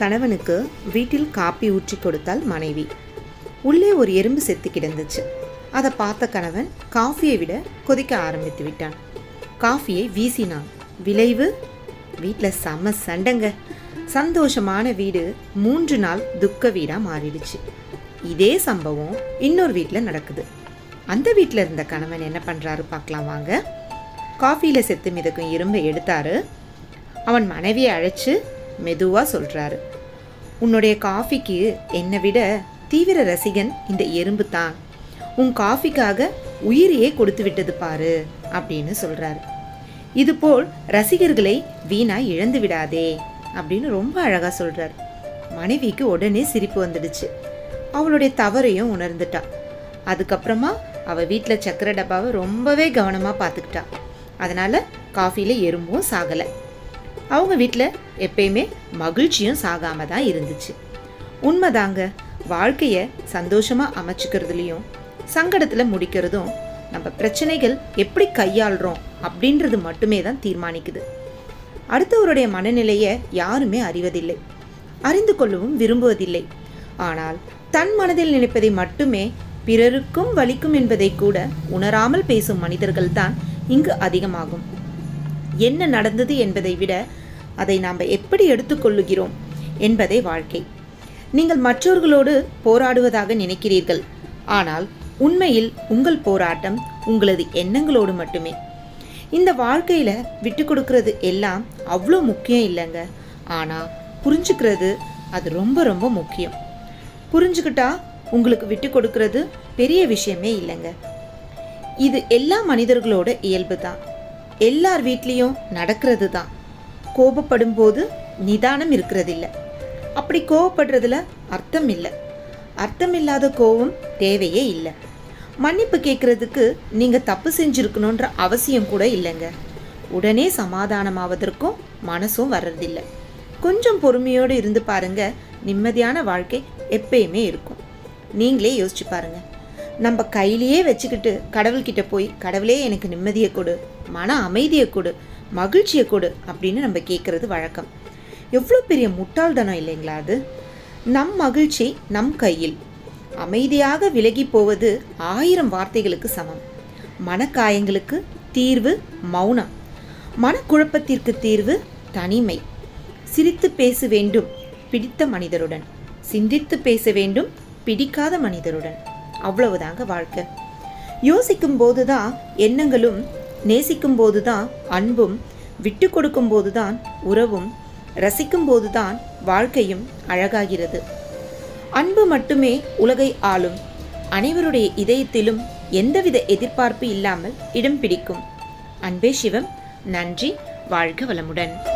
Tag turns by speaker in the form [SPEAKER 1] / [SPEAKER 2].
[SPEAKER 1] கணவனுக்கு வீட்டில் காப்பி ஊற்றி கொடுத்தால் மனைவி. உள்ளே ஒரு எறும்பு செத்து கிடந்துச்சு. அதை பார்த்த கணவன் காஃபியை விட கொதிக்க ஆரம்பித்து விட்டான். காஃபியை வீசினான். விளைவு? வீட்டில் செம சண்டைங்க. சந்தோஷமான வீடு மூன்று நாள் துக்க வீடாக மாறிடுச்சு. இதே சம்பவம் இன்னொரு வீட்டில் நடக்குது. அந்த வீட்டில் இருந்த கணவன் என்ன பண்ணுறாரு பார்க்கலாம் வாங்க. காஃபியில் செத்து மிதக்கும் இரும்பை எடுத்தாரு. அவன் மனைவியை அழைச்சி மெதுவாக சொல்கிறாரு உன்னுடைய காஃபிக்கு என்னை விட தீவிர ரசிகன் இந்த எறும்பு தான். உன் காஃபிக்காக உயிரையே கொடுத்து விட்டது பாரு அப்படின்னு சொல்கிறாரு இதுபோல் ரசிகர்களை வீணா இழந்து விடாதே அப்படின்னு ரொம்ப அழகாக சொல்கிறார் மனைவிக்கு உடனே சிரிப்பு வந்துடுச்சு. அவளுடைய தவறையும் உணர்ந்துட்டா. அதுக்கப்புறமா அவள் வீட்டில் சக்கரை டப்பாவை ரொம்பவே கவனமாக பார்த்துக்கிட்டா. அதனால் காஃபியில் எறும்பும் சாகலை. அவங்க வீட்டில் எப்பயுமே மகிழ்ச்சியும் சாகாம தான் இருந்துச்சு. உண்மைதாங்க வாழ்க்கையை சந்தோஷமாக அமைச்சுக்கிறதுலையும் சங்கடத்தில் முடிக்கிறதும் நம்ம பிரச்சனைகள் எப்படி கையாளுறோம் அப்படின்றது மட்டுமே தான் தீர்மானிக்குது. அடுத்தவருடைய மனநிலையை யாருமே அறிவதில்லை. அறிந்து கொள்ளவும் விரும்புவதில்லை. ஆனால் தன் மனதில் நினைப்பதை மட்டுமே பிறருக்கும் வலிக்கும் என்பதை கூட உணராமல் பேசும் மனிதர்கள்தான் இங்கு அதிகமாகும். என்ன நடந்தது என்பதை விட அதை நாம் எப்படி எடுத்துக்கொள்ளுகிறோம் என்பதே வாழ்க்கை. நீங்கள் மற்றவர்களோடு போராடுவதாக நினைக்கிறீர்கள். ஆனால் உண்மையில் உங்கள் போராட்டம் உங்களது எண்ணங்களோடு மட்டுமே. இந்த வாழ்க்கையில் விட்டு கொடுக்கறது எல்லாம் அவ்வளோ முக்கியம் இல்லைங்க. ஆனால் புரிஞ்சுக்கிறது அது ரொம்ப ரொம்ப முக்கியம். புரிஞ்சுக்கிட்டா உங்களுக்கு விட்டு கொடுக்கறது பெரிய விஷயமே இல்லைங்க. இது எல்லா மனிதர்களோட இயல்பு தான் எல்லார் வீட்லேயும் நடக்கிறது தான் கோபப்படும் போது நிதானம் இருக்கிறதில்ல. அப்படி கோவப்படுறதுல அர்த்தம் இல்லை. அர்த்தம் இல்லாத கோபம் தேவையே இல்லை. மன்னிப்பு கேட்குறதுக்கு நீங்கள் தப்பு செஞ்சுருக்கணுன்ற அவசியம் கூட இல்லைங்க. உடனே சமாதானமாவதற்கும் மனசும் வர்றதில்லை. கொஞ்சம் பொறுமையோடு இருந்து பாருங்க. நிம்மதியான வாழ்க்கை எப்பயுமே இருக்கும். நீங்களே யோசிச்சு பாருங்கள் நம்ம கையிலேயே வச்சுக்கிட்டு கடவுள்கிட்ட போய் கடவுளே எனக்கு நிம்மதியை கொடு மன அமைதியை கொடு மகிழ்ச்சியை கொடு அப்படின்னு நம்ம கேட்குறது வழக்கம். எவ்வளோ பெரிய முட்டாள்தனம் இல்லைங்களா அது? நம் மகிழ்ச்சி நம் கையில். அமைதியாக விலகி போவது ஆயிரம் வார்த்தைகளுக்கு சமம். மனக்காயங்களுக்கு தீர்வு மௌனம். மனக்குழப்பத்திற்கு தீர்வு தனிமை. சிரித்து பேச வேண்டும் பிடித்த மனிதருடன். சிந்தித்து பேச வேண்டும் பிடிக்காத மனிதருடன். அவ்வளவுதாங்க வாழ்க்கை. யோசிக்கும் போதுதான் எண்ணங்களும் நேசிக்கும் போதுதான் அன்பும் விட்டு கொடுக்கும் போதுதான் உறவும் ரசிக்கும் போதுதான் வாழ்க்கையும் அழகாகிறது. அன்பு மட்டுமே உலகை ஆளும். அனைவருடைய இதயத்திலும் எந்தவித எதிர்பார்ப்பு இல்லாமல் இடம் பிடிக்கும். அன்பே சிவம். நன்றி. வாழ்க வளமுடன்.